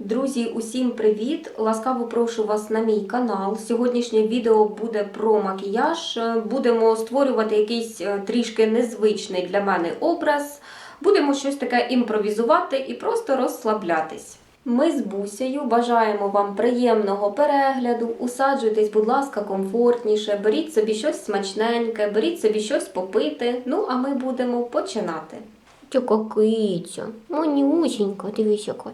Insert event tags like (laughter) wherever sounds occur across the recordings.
Друзі, усім привіт! Ласкаво прошу вас на мій канал. Сьогоднішнє відео буде про макіяж. Е, Будемо створювати якийсь е, трішки незвичний для мене образ. Будемо щось таке імпровізувати і просто розслаблятись. Ми з Бусею бажаємо вам приємного перегляду. Усаджуйтесь, будь ласка, комфортніше, беріть собі щось смачненьке, беріть собі щось попити. Ну, а ми будемо починати. Тьока киця, манюсінька, дивись, яка.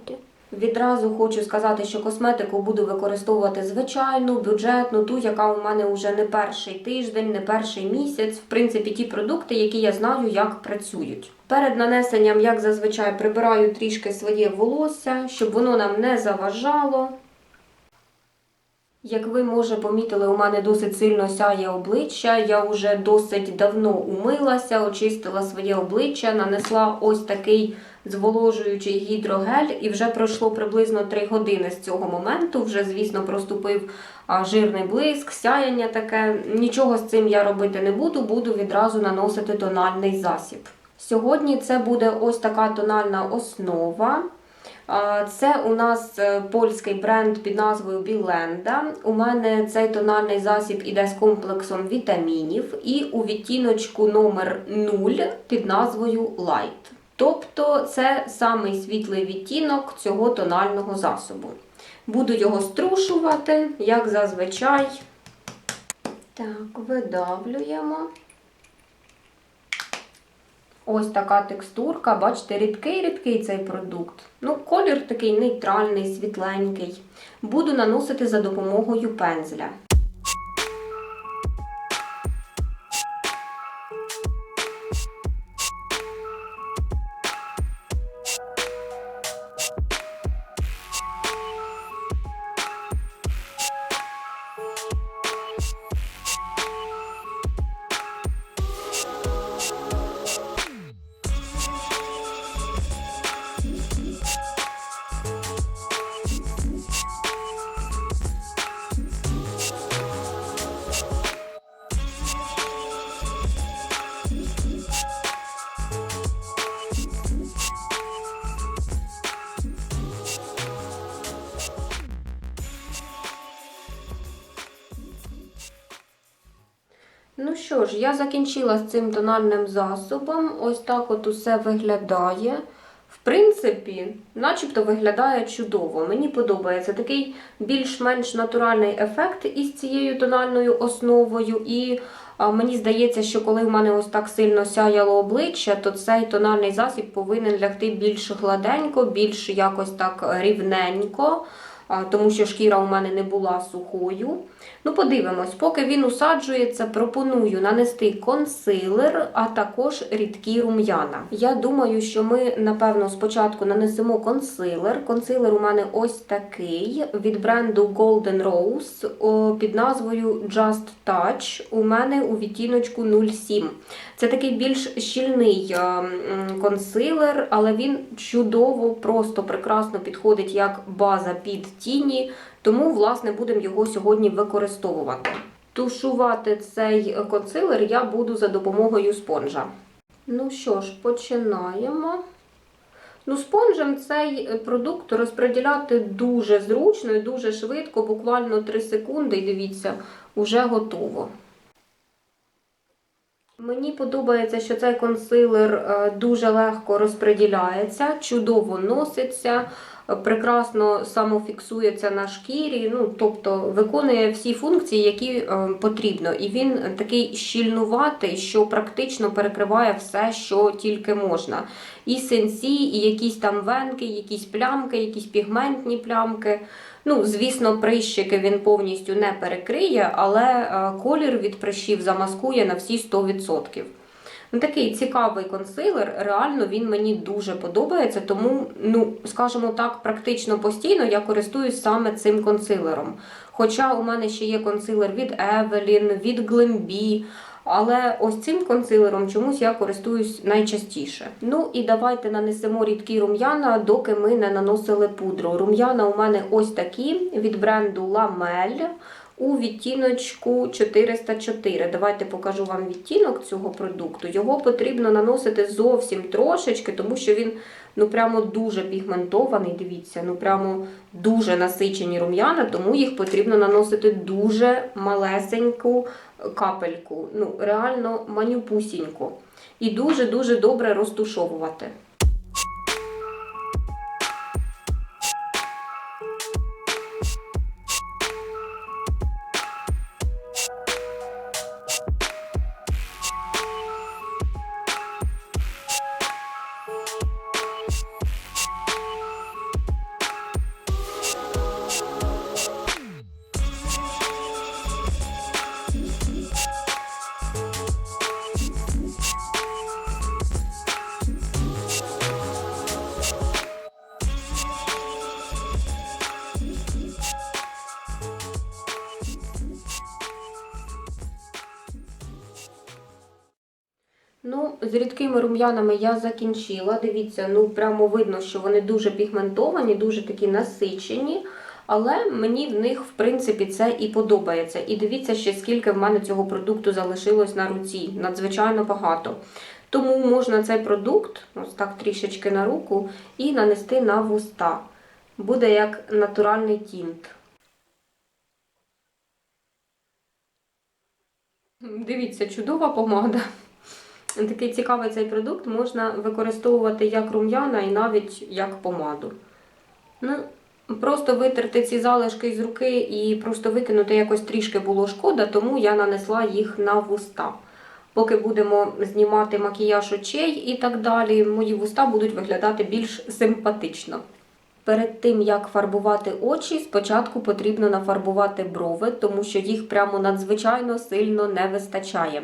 Відразу хочу сказати, що косметику буду використовувати звичайну, бюджетну, ту, яка у мене вже не перший тиждень, не перший місяць. В принципі, ті продукти, які я знаю, як працюють. Перед нанесенням, як зазвичай, прибираю трішки своє волосся, щоб воно нам не заважало. Як ви, може, помітили, у мене досить сильно сяє обличчя. Я вже досить давно умилася, очистила своє обличчя, нанесла ось такий зволожуючий гідрогель, і вже пройшло приблизно 3 години з цього моменту. Вже, звісно, проступив жирний блиск, сяяння таке. Нічого з цим я робити не буду, буду відразу наносити тональний засіб. Сьогодні це буде ось така тональна основа. Це у нас е, польський бренд під назвою Біленда. У мене цей тональний засіб іде з комплексом вітамінів і у відтіночку номер 0 під назвою Light. Тобто це самий світлий відтінок цього тонального засобу. Буду його струшувати, як зазвичай. Так, видавлюємо. Ось така текстурка, бачите, рідкий-рідкий цей продукт. Ну, колір такий нейтральний, світленький. Буду наносити за допомогою пензля. Закінчила з цим тональним засобом. Ось так от усе виглядає. В принципі, начебто виглядає чудово. Мені подобається такий більш-менш натуральний ефект із цією тональною основою. І мені здається, що коли в мене ось так сильно сяяло обличчя, то цей тональний засіб повинен лягти більш гладенько, більш якось так рівненько. Тому що шкіра у мене не була сухою. Ну, подивимось, поки він усаджується, пропоную нанести консилер, а також рідкі рум'яна. Я думаю, що ми, напевно, спочатку нанесемо консилер. Консилер у мене ось такий від бренду Golden Rose під назвою Just Touch. У мене у відтіночку 07. Це такий більш щільний е, консилер, але він чудово, просто прекрасно підходить як база під тіні. Тому, власне, будемо його сьогодні використовувати. Тушувати цей консилер я буду за допомогою спонжа. Ну що ж, починаємо. Ну, спонжем цей продукт розподіляти дуже зручно і дуже швидко, буквально 3 секунди, і дивіться, вже готово. Мені подобається, що цей консилер е, дуже легко розподіляється, чудово носиться, прекрасно самофіксується на шкірі, ну, тобто виконує всі функції, які е, потрібно. І він такий щільнуватий, що практично перекриває все, що тільки можна. І сенсі, і якісь там венки, якісь плямки, якісь пігментні плямки. Ну, звісно, прищики він повністю не перекриє, але е, колір від прищів замаскує на всі 100%. Ну, такий цікавий консилер, реально він мені дуже подобається, тому, ну, скажімо так, практично постійно я користуюсь саме цим консилером. Хоча у мене ще є консилер від Evelyn, від Glambi, але ось цим консилером чомусь я користуюсь найчастіше. Ну і давайте нанесемо рідкі рум'яна, доки ми не наносили пудру. Рум'яна у мене ось такі від бренду Lamel. У відтіночку 404. Давайте покажу вам відтінок цього продукту. Його потрібно наносити зовсім трошечки, тому що він ну прямо дуже пігментований. Дивіться, ну прямо дуже насичені рум'яна, тому їх потрібно наносити дуже малесеньку капельку. Ну, реально манюпусіньку. І дуже-дуже добре розтушовувати. З рідкими рум'янами я закінчила. Дивіться, ну прямо видно, що вони дуже пігментовані, дуже такі насичені. Але мені в них, в принципі, це і подобається. І дивіться ще, скільки в мене цього продукту залишилось на руці. Надзвичайно багато. Тому можна цей продукт, ось так трішечки на руку, і нанести на вуста. Буде як натуральний тінт. Дивіться, чудова помада. Такий цікавий цей продукт можна використовувати як рум'яна і навіть як помаду. Ну, просто витерти ці залишки з руки і просто викинути якось трішки було шкода, тому я нанесла їх на вуста. Поки будемо знімати макіяж очей і так далі, мої вуста будуть виглядати більш симпатично. Перед тим, як фарбувати очі, спочатку потрібно нафарбувати брови, тому що їх прямо надзвичайно сильно не вистачає.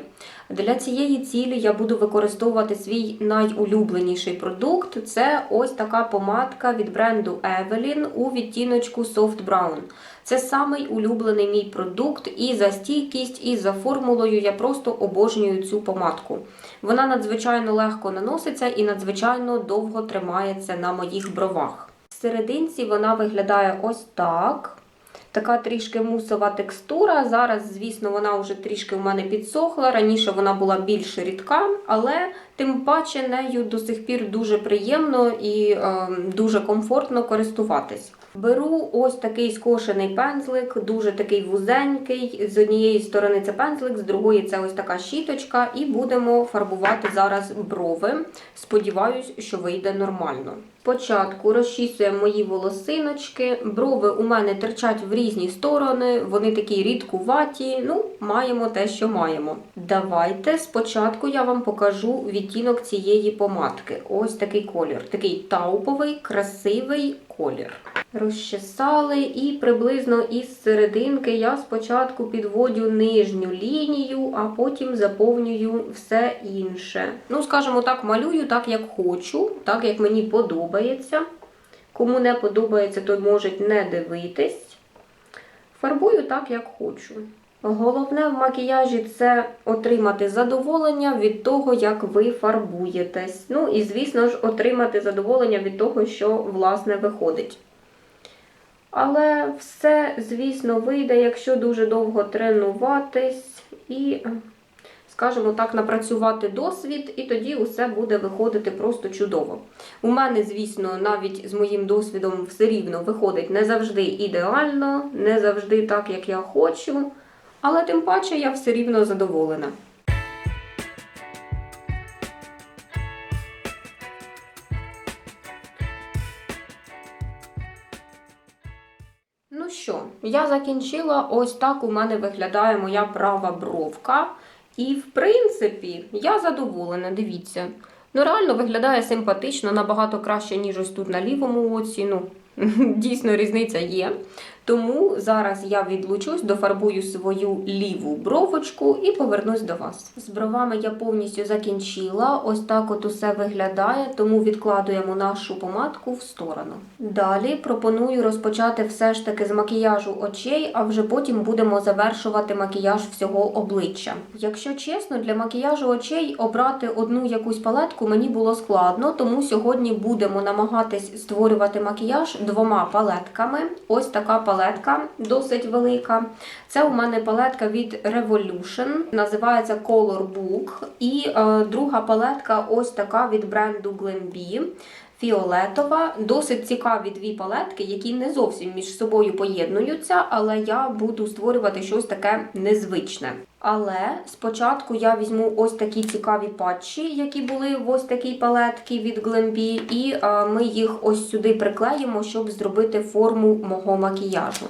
Для цієї цілі я буду використовувати свій найулюбленіший продукт. Це ось така помадка від бренду Evelyn у відтіночку Soft Brown. Це самий улюблений мій продукт, і за стійкість, і за формулою я просто обожнюю цю помадку. Вона надзвичайно легко наноситься і надзвичайно довго тримається на моїх бровах. Серединці вона виглядає ось так. Така трішки мусова текстура. Зараз, звісно, вона вже трішки в мене підсохла. Раніше вона була більш рідка, але тим паче нею до сих пір дуже приємно і е, дуже комфортно користуватись. Беру ось такий скошений пензлик, дуже такий вузенький. З однієї сторони це пензлик, з другої це ось така щіточка, і будемо фарбувати зараз брови. Сподіваюсь, що вийде нормально. Спочатку розчісуємо мої волосиночки. Брови у мене терчать в різні сторони, вони такі рідкуваті. Ну, маємо те, що маємо. Давайте спочатку я вам покажу відтінок цієї помадки. Ось такий колір. Такий тауповий, красивий колір. Розчесали і приблизно із серединки я спочатку підводю нижню лінію, а потім заповнюю все інше. Ну, скажімо так, малюю так, як хочу, так як мені подобається. Кому не подобається, той може не дивитись. Фарбую так, як хочу. Головне в макіяжі це отримати задоволення від того, як ви фарбуєтесь. Ну і, звісно ж, отримати задоволення від того, що власне виходить. Але все, звісно, вийде, якщо дуже довго тренуватись і, скажімо так, напрацювати досвід, і тоді усе буде виходити просто чудово. У мене, звісно, навіть з моїм досвідом все рівно виходить не завжди ідеально, не завжди так, як я хочу. Але тим паче я все рівно задоволена. Ну що, я закінчила. Ось так у мене виглядає моя права бровка. І, в принципі, я задоволена, дивіться. Ну, реально виглядає симпатично, набагато краще, ніж ось тут на лівому оці. Ну, (laughs) дійсно, різниця є. Тому зараз я відлучусь, дофарбую свою ліву бровочку і повернусь до вас. З бровами я повністю закінчила. Ось так от усе виглядає, тому відкладуємо нашу помадку в сторону. Далі пропоную розпочати все ж таки з макіяжу очей, а вже потім будемо завершувати макіяж всього обличчя. Якщо чесно, для макіяжу очей обрати одну якусь палетку мені було складно, тому сьогодні будемо намагатись створювати макіяж двома палетками. Ось така палетка палетка досить велика. Це у мене палетка від Revolution, називається Color Book. І е, друга палетка ось така від бренду Glenbee. Фіолетова, досить цікаві дві палетки, які не зовсім між собою поєднуються, але я буду створювати щось таке незвичне. Але спочатку я візьму ось такі цікаві патчі, які були в ось такій палетці від Glambi, і е, ми їх ось сюди приклеїмо, щоб зробити форму мого макіяжу.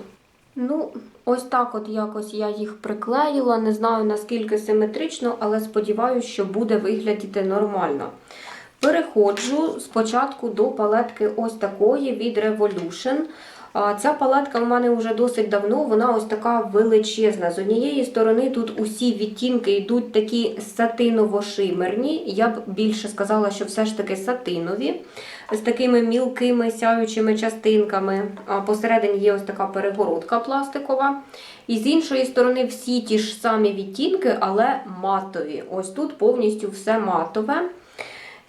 Ну, ось так от якось я їх приклеїла. Не знаю наскільки симетрично, але сподіваюся, що буде виглядіти нормально. Переходжу спочатку до палетки ось такої від Revolution. Ця палетка у мене вже досить давно, вона ось така величезна. З однієї сторони тут усі відтінки йдуть такі сатиново-шимерні. Я б більше сказала, що все ж таки сатинові, з такими мілкими сяючими частинками. Посередині є ось така перегородка пластикова. І з іншої сторони всі ті ж самі відтінки, але матові. Ось тут повністю все матове.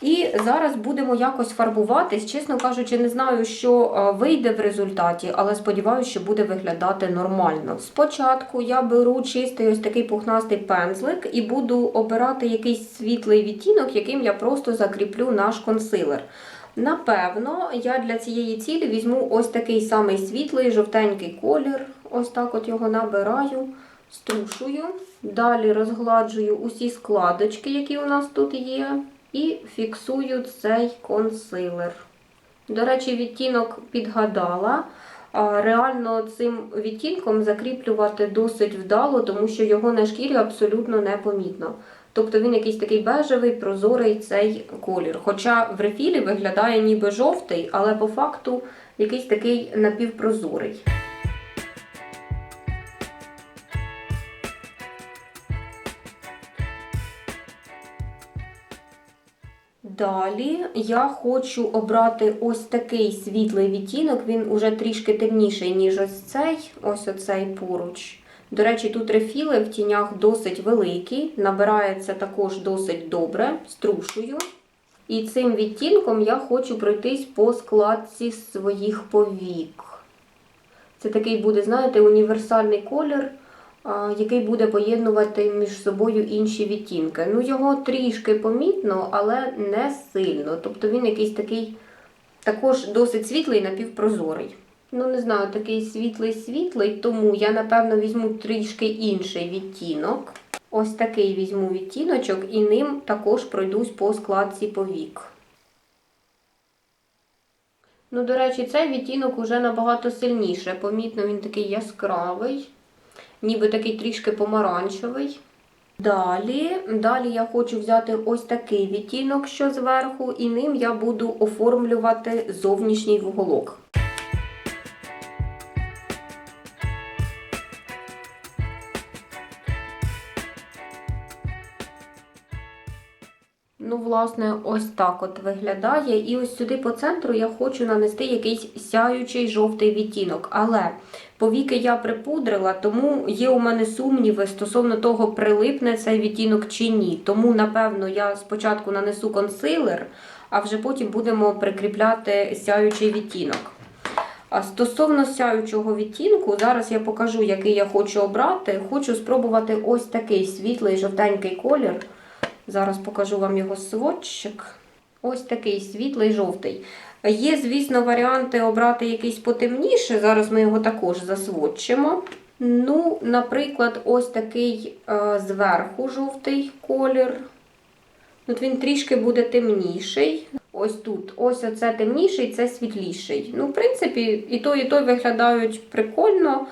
І зараз будемо якось фарбуватись. Чесно кажучи, не знаю, що е, вийде в результаті, але сподіваюся, що буде виглядати нормально. Спочатку я беру чистий ось такий пухнастий пензлик і буду обирати якийсь світлий відтінок, яким я просто закріплю наш консилер. Напевно, я для цієї цілі візьму ось такий самий світлий жовтенький колір. Ось так от його набираю, струшую. Далі розгладжую усі складочки, які у нас тут є. І фіксую цей консилер. До речі, відтінок підгадала. Реально цим відтінком закріплювати досить вдало, тому що його на шкірі абсолютно не помітно. Тобто він якийсь такий бежевий, прозорий цей колір. Хоча в рефілі виглядає ніби жовтий, але по факту якийсь такий напівпрозорий. Далі я хочу обрати ось такий світлий відтінок. Він уже трішки темніший, ніж ось цей, ось оцей поруч. До речі, тут рефіли в тінях досить великі, набирається також досить добре, струшую. І цим відтінком я хочу пройтись по складці своїх повік. Це такий буде, знаєте, універсальний колір, який буде поєднувати між собою інші відтінки. Ну, його трішки помітно, але не сильно. Тобто він якийсь такий також досить світлий, напівпрозорий. Ну, не знаю, такий світлий-світлий, тому я, напевно, візьму трішки інший відтінок. Ось такий візьму відтіночок і ним також пройдусь по складці повік. Ну, до речі, цей відтінок уже набагато сильніше. Помітно, він такий яскравий, ніби такий трішки помаранчевий. Далі, далі я хочу взяти ось такий відтінок, що зверху, і ним я буду оформлювати зовнішній вуголок. Ну, власне, ось так от виглядає. І ось сюди по центру я хочу нанести якийсь сяючий жовтий відтінок. Але повіки я припудрила, тому є у мене сумніви стосовно того, прилипне цей відтінок чи ні. Тому, напевно, я спочатку нанесу консилер, а вже потім будемо прикріпляти сяючий відтінок. А стосовно сяючого відтінку, зараз я покажу, який я хочу обрати. Хочу спробувати ось такий світлий жовтенький колір. Зараз покажу вам його сводчик. Ось такий світлий жовтий. Є, звісно, варіанти обрати якийсь потемніше. Зараз ми його також засводчимо. Ну, наприклад, ось такий е, зверху жовтий колір. От він трішки буде темніший. Ось тут. Ось оце темніший, це світліший. Ну, в принципі, і той, і той виглядають прикольно.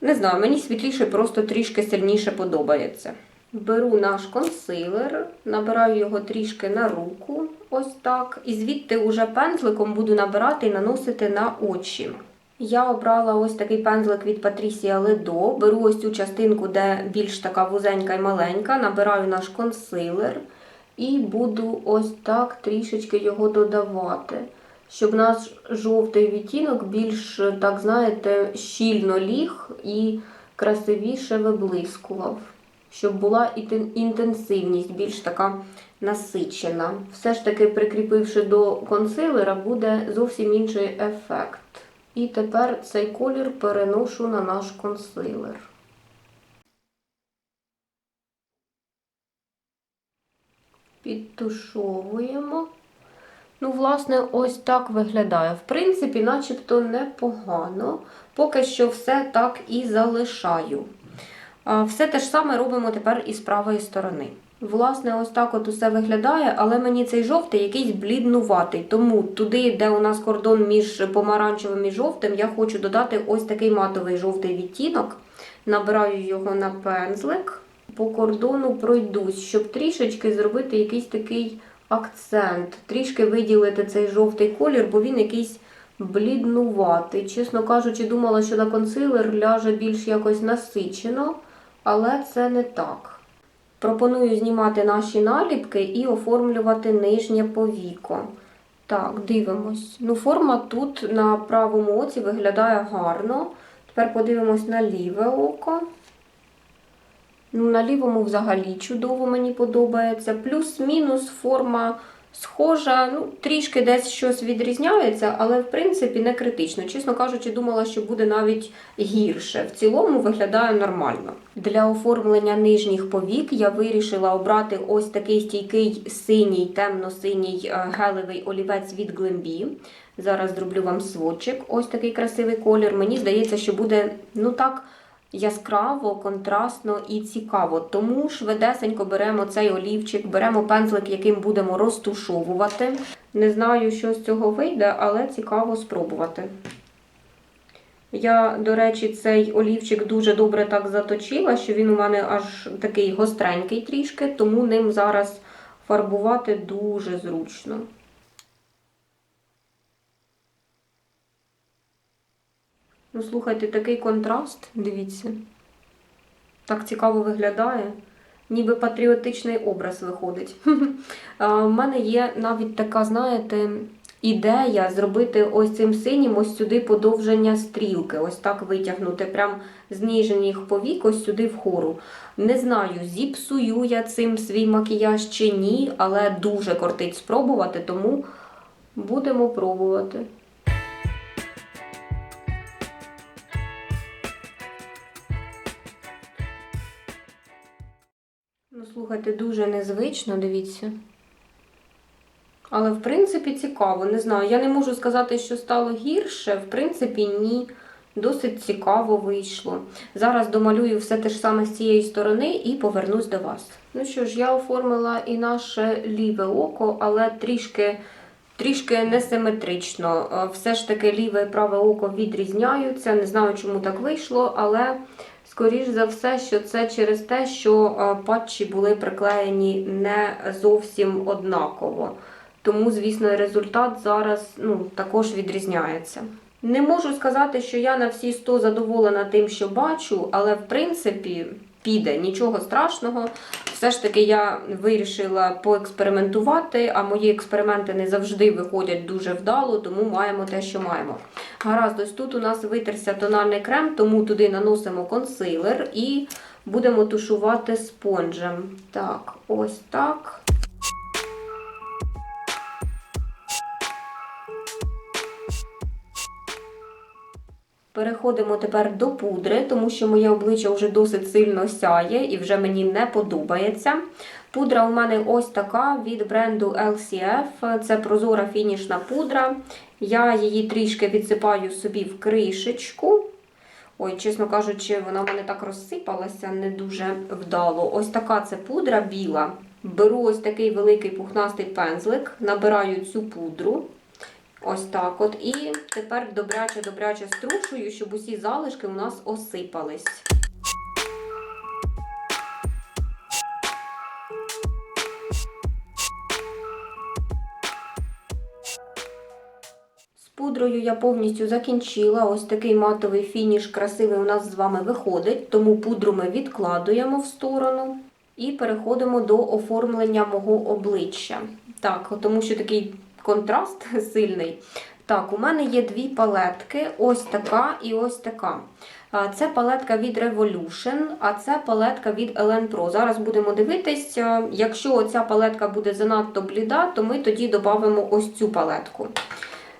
Не знаю, мені світліший просто трішки сильніше подобається. Беру наш консилер, набираю його трішки на руку, ось так. І звідти уже пензликом буду набирати і наносити на очі. Я обрала ось такий пензлик від Patricia Ledo. Беру ось цю частинку, де більш така вузенька і маленька, набираю наш консилер і буду ось так трішечки його додавати. Щоб наш жовтий відтінок більш, так знаєте, щільно ліг і красивіше виблискував щоб була інтенсивність більш така насичена. Все ж таки, прикріпивши до консилера, буде зовсім інший ефект. І тепер цей колір переношу на наш консилер. Підтушовуємо. Ну, власне, ось так виглядає. В принципі, начебто непогано. Поки що все так і залишаю. Все те ж саме робимо тепер і з правої сторони. Власне, ось так от усе виглядає, але мені цей жовтий якийсь бліднуватий. Тому туди, де у нас кордон між помаранчевим і жовтим, я хочу додати ось такий матовий жовтий відтінок. Набираю його на пензлик. По кордону пройдусь, щоб трішечки зробити якийсь такий акцент, трішки виділити цей жовтий колір, бо він якийсь бліднуватий. Чесно кажучи, думала, що на консилер ляже більш якось насичено, але це не так. Пропоную знімати наші наліпки і оформлювати нижнє повіко. Так, дивимось. Ну, форма тут на правому оці виглядає гарно. Тепер подивимось на ліве око. Ну, на лівому взагалі чудово мені подобається. Плюс-мінус форма схожа, ну, трішки десь щось відрізняється, але в принципі не критично. Чесно кажучи, думала, що буде навіть гірше. В цілому виглядає нормально. Для оформлення нижніх повік я вирішила обрати ось такий стійкий синій, темно-синій е, гелевий олівець від Glambi. Зараз зроблю вам сводчик. Ось такий красивий колір. Мені здається, що буде, ну так яскраво, контрастно і цікаво. Тому швидесенько беремо цей олівчик, беремо пензлик, яким будемо розтушовувати. Не знаю, що з цього вийде, але цікаво спробувати. Я, до речі, цей олівчик дуже добре так заточила, що він у мене аж такий гостренький трішки, тому ним зараз фарбувати дуже зручно. Ну, слухайте, такий контраст, дивіться. Так цікаво виглядає. Ніби патріотичний образ виходить. (laughs) У мене є навіть така, знаєте, ідея зробити ось цим синім ось сюди подовження стрілки. Ось так витягнути, прям з ніжніх повік, ось сюди вгору. Не знаю, зіпсую я цим свій макіяж чи ні, але дуже кортить спробувати, тому будемо пробувати. Слухайте, дуже незвично, дивіться. Але, в принципі, цікаво. Не знаю. Я не можу сказати, що стало гірше. В принципі, ні. Досить цікаво вийшло. Зараз домалюю все те ж саме з цієї сторони і повернусь до вас. Ну що ж, я оформила і наше ліве око, але трішки, трішки несиметрично. Е, Все ж таки ліве і праве око відрізняються. Не знаю, чому так вийшло, але. Скоріш за все, що це через те, що е, патчі були приклеєні не зовсім однаково. Тому, звісно, результат зараз ну, також відрізняється. Не можу сказати, що я на всі 100 задоволена тим, що бачу, але в принципі піде нічого страшного. Все ж таки я вирішила поекспериментувати, а мої експерименти не завжди виходять дуже вдало, тому маємо те, що маємо. Гаразд, ось тут у нас витерся тональний крем, тому туди наносимо консилер і будемо тушувати спонжем. Так, ось так. Переходимо тепер до пудри, тому що моє обличчя вже досить сильно сяє і вже мені не подобається. Пудра у мене ось така від бренду LCF. Це прозора фінішна пудра. Я її трішки відсипаю собі в кришечку. Ой, чесно кажучи, вона в мене так розсипалася не дуже вдало. Ось така це пудра біла. Беру ось такий великий пухнастий пензлик, набираю цю пудру. Ось так от. І тепер добряче-добряче струшую, щоб усі залишки у нас осипались. Пудрою я повністю закінчила. Ось такий матовий фініш красивий у нас з вами виходить. Тому пудру ми відкладуємо в сторону. І переходимо до оформлення мого обличчя. Так, тому що такий контраст (laughs) сильний. Так, у мене є дві палетки, ось така і ось така. Це палетка від Revolution, а це палетка від Ellen Pro. Зараз будемо дивитись, якщо ця палетка буде занадто бліда, то ми тоді додамо ось цю палетку.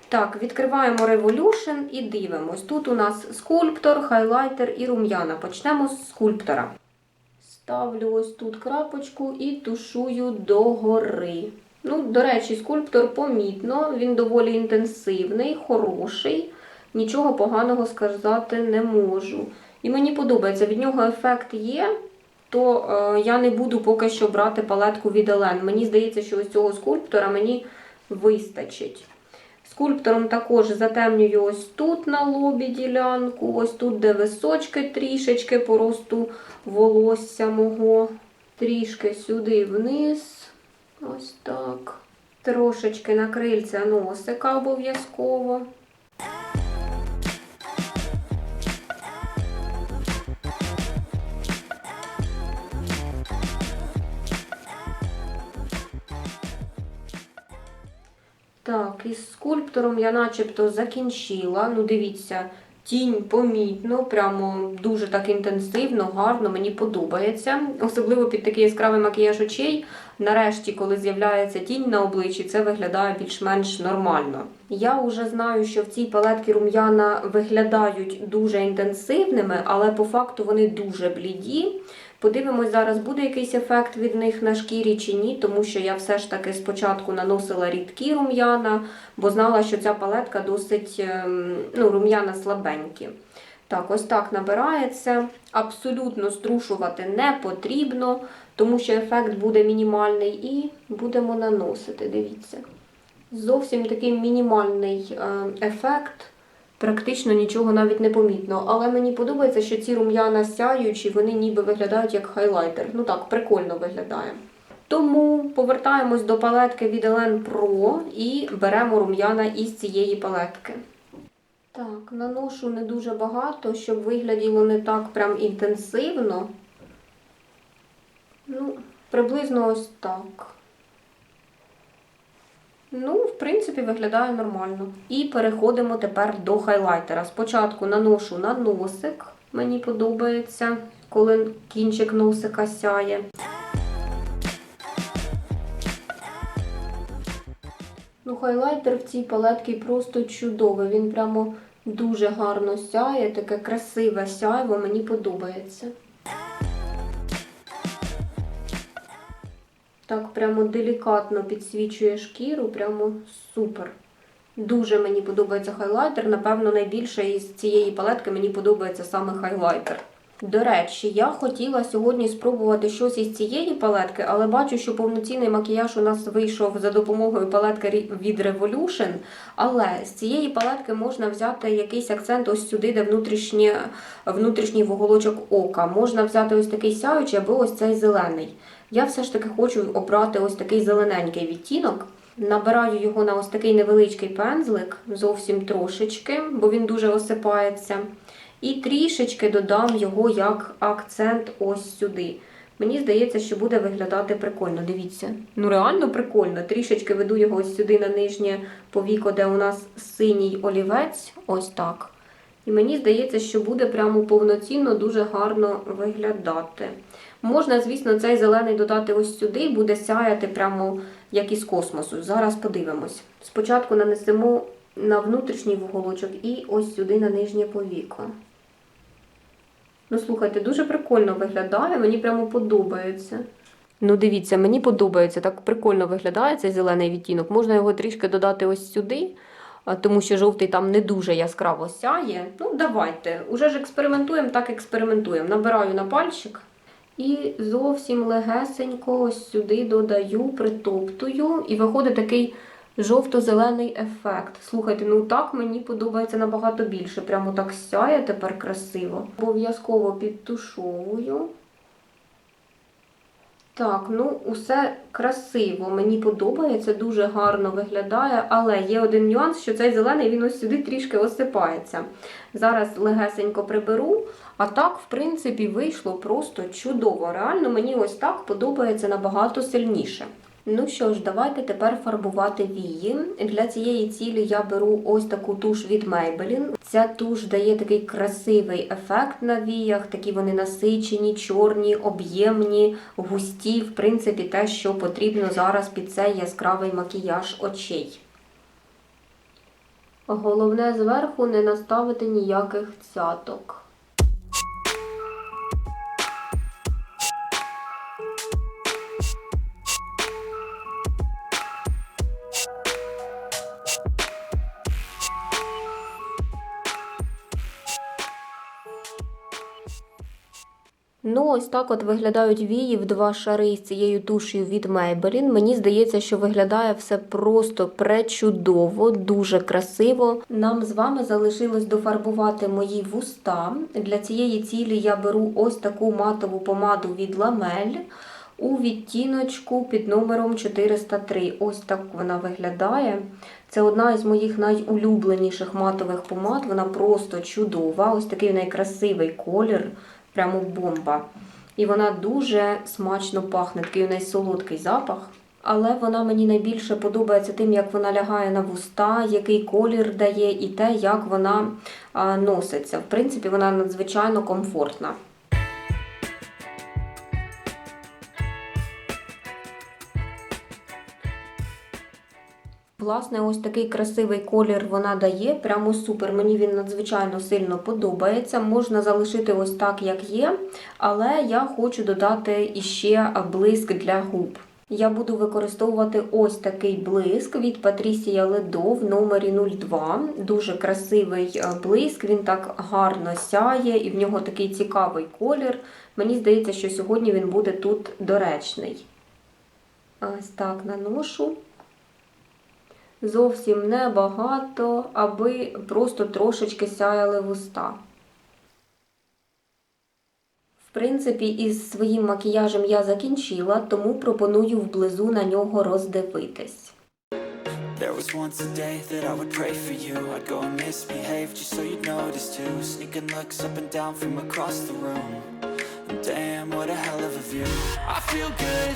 Так, відкриваємо Revolution і дивимось. Тут у нас скульптор, хайлайтер і рум'яна. Почнемо з скульптора. Ставлю ось тут крапочку і тушую догори. Ну, до речі, скульптор помітно, він доволі інтенсивний, хороший. Нічого поганого сказати не можу. І мені подобається, від нього ефект є, то е, я не буду поки що брати палетку від Елен. Мені здається, що ось цього скульптора мені вистачить. Скульптором також затемнюю ось тут на лобі ділянку, ось тут, де височки трішечки по росту волосся мого. Трішки сюди вниз. Ось так. Трошечки на крильця носика обов'язково. Так, із скульптором я начебто закінчила. Ну, дивіться, тінь помітно, прямо дуже так інтенсивно, гарно, мені подобається. Особливо під такий яскравий макіяж очей. Нарешті, коли з'являється тінь на обличчі, це виглядає більш-менш нормально. Я вже знаю, що в цій палетці рум'яна виглядають дуже інтенсивними, але по факту вони дуже бліді. Подивимось, зараз буде якийсь ефект від них на шкірі чи ні, тому що я все ж таки спочатку наносила рідкі рум'яна, бо знала, що ця палетка досить ем, ну, рум'яна слабенькі. Так, ось так набирається. Абсолютно струшувати не потрібно, тому що ефект буде мінімальний, і будемо наносити. Дивіться. Зовсім такий мінімальний е, ефект. Практично нічого навіть не помітно. Але мені подобається, що ці рум'яна сяючі, вони ніби виглядають як хайлайтер. Ну так, прикольно виглядає. Тому повертаємось до палетки від Elen Pro і беремо рум'яна із цієї палетки. Так, наношу не дуже багато, щоб вигляділо не так прям інтенсивно. Ну, приблизно ось так. Ну, в принципі, виглядає нормально. І переходимо тепер до хайлайтера. Спочатку наношу на носик, мені подобається, коли кінчик носика сяє. Ну, хайлайтер в цій палетці просто чудовий. Він прямо дуже гарно сяє, таке красиве сяйво, мені подобається. Так прямо делікатно підсвічує шкіру, прямо супер. Дуже мені подобається хайлайтер. Напевно, найбільше із цієї палетки мені подобається саме хайлайтер. До речі, я хотіла сьогодні спробувати щось із цієї палетки, але бачу, що повноцінний макіяж у нас вийшов за допомогою палетки від Revolution. Але з цієї палетки можна взяти якийсь акцент ось сюди, де внутрішній вуголочок ока. Можна взяти ось такий сяючий або ось цей зелений. Я все ж таки хочу обрати ось такий зелененький відтінок. Набираю його на ось такий невеличкий пензлик, зовсім трошечки, бо він дуже осипається. І трішечки додам його як акцент ось сюди. Мені здається, що буде виглядати прикольно. Дивіться. Ну реально прикольно. Трішечки веду його ось сюди на нижнє повіко, де у нас синій олівець. Ось так. І мені здається, що буде прямо повноцінно дуже гарно виглядати. Можна, звісно, цей зелений додати ось сюди, буде сяяти прямо як із космосу. Зараз подивимось. Спочатку нанесемо на внутрішній вуголочок і ось сюди на нижнє повіко. Ну, слухайте, дуже прикольно виглядає, мені прямо подобається. Ну, дивіться, мені подобається, так прикольно виглядає цей зелений відтінок. Можна його трішки додати ось сюди, тому що жовтий там не дуже яскраво сяє. Ну, давайте. Уже ж експериментуємо, так експериментуємо. Набираю на пальчик і зовсім легесенько ось сюди додаю, притоптую, і виходить такий жовто-зелений ефект. Слухайте, ну так мені подобається набагато більше. Прямо так сяє тепер красиво. Обов'язково підтушовую. Так, ну усе красиво, мені подобається, дуже гарно виглядає, але є один нюанс, що цей зелений він ось сюди трішки осипається. Зараз легесенько приберу, а так, в принципі, вийшло просто чудово. Реально мені ось так подобається набагато сильніше. Ну що ж, давайте тепер фарбувати вії. Для цієї цілі я беру ось таку туш від Maybelline. Ця туш дає такий красивий ефект на віях, такі вони насичені, чорні, об'ємні, густі, в принципі, те, що потрібно зараз під цей яскравий макіяж очей. Головне зверху не наставити ніяких цяток. Ось так от виглядають вії в два шари з цією тушею від Maybelline. Мені здається, що виглядає все просто пречудово, дуже красиво. Нам з вами залишилось дофарбувати мої вуста. Для цієї цілі я беру ось таку матову помаду від Ламель у відтіночку під номером 403. Ось так вона виглядає. Це одна із моїх найулюбленіших матових помад. Вона просто чудова. Ось такий в неї красивий колір, прямо бомба. І вона дуже смачно пахне, такий у неї солодкий запах. Але вона мені найбільше подобається тим, як вона лягає на вуста, який колір дає, і те, як вона носиться. В принципі, вона надзвичайно комфортна. Власне, ось такий красивий колір вона дає. Прямо супер. Мені він надзвичайно сильно подобається. Можна залишити ось так, як є, але я хочу додати іще блиск для губ. Я буду використовувати ось такий блиск від Patricia Ledo в номері 02. Дуже красивий е, блиск, він так гарно сяє і в нього такий цікавий колір. Мені здається, що сьогодні він буде тут доречний. Ось так наношу. Зовсім небагато, аби просто трошечки сяяли вуста. В принципі, із своїм макіяжем я закінчила, тому пропоную вблизу на нього роздивитись. There was once a day that I would pray for you I'd go and misbehave just so you'd notice too Sneaking looks up and down from across the room Damn, what a hell of a view I feel good,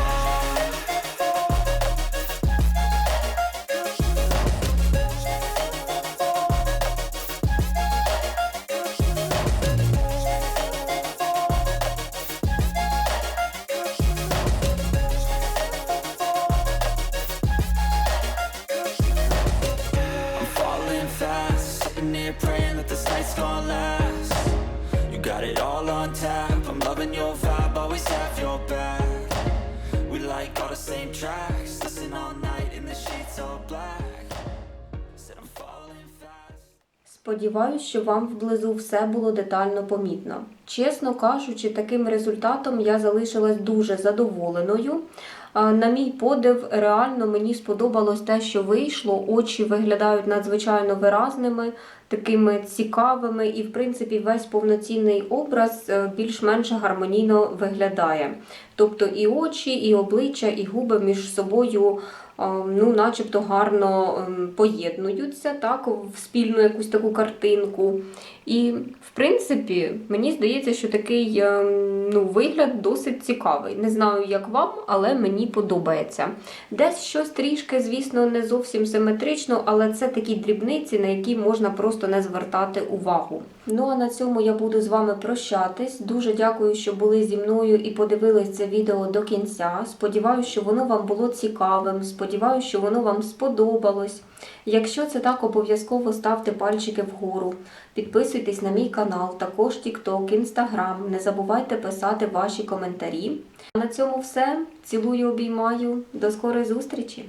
Сподіваюсь, що вам вблизу все було детально помітно. Чесно кажучи, таким результатом я залишилась дуже задоволеною. На мій подив, реально мені сподобалось те, що вийшло. Очі виглядають надзвичайно виразними, такими цікавими, і, в принципі, весь повноцінний образ е, більш-менш гармонійно виглядає. Тобто і очі, і обличчя, і губи між собою ну, начебто гарно ем, поєднуються так, в спільну якусь таку картинку. І, в принципі, мені здається, що такий ем, ну, вигляд досить цікавий. Не знаю, як вам, але мені подобається. Десь щось трішки, звісно, не зовсім симетрично, але це такі дрібниці, на які можна просто не звертати увагу. Ну а на цьому я буду з вами прощатись. Дуже дякую, що були зі мною і подивились це відео до кінця. Сподіваюся, що воно вам було цікавим. Сподіваюся, що воно вам сподобалось. Якщо це так, обов'язково ставте пальчики вгору. Підписуйтесь на мій канал, також TikTok, Instagram. Не забувайте писати ваші коментарі. А на цьому все. Цілую, обіймаю. До скорої зустрічі!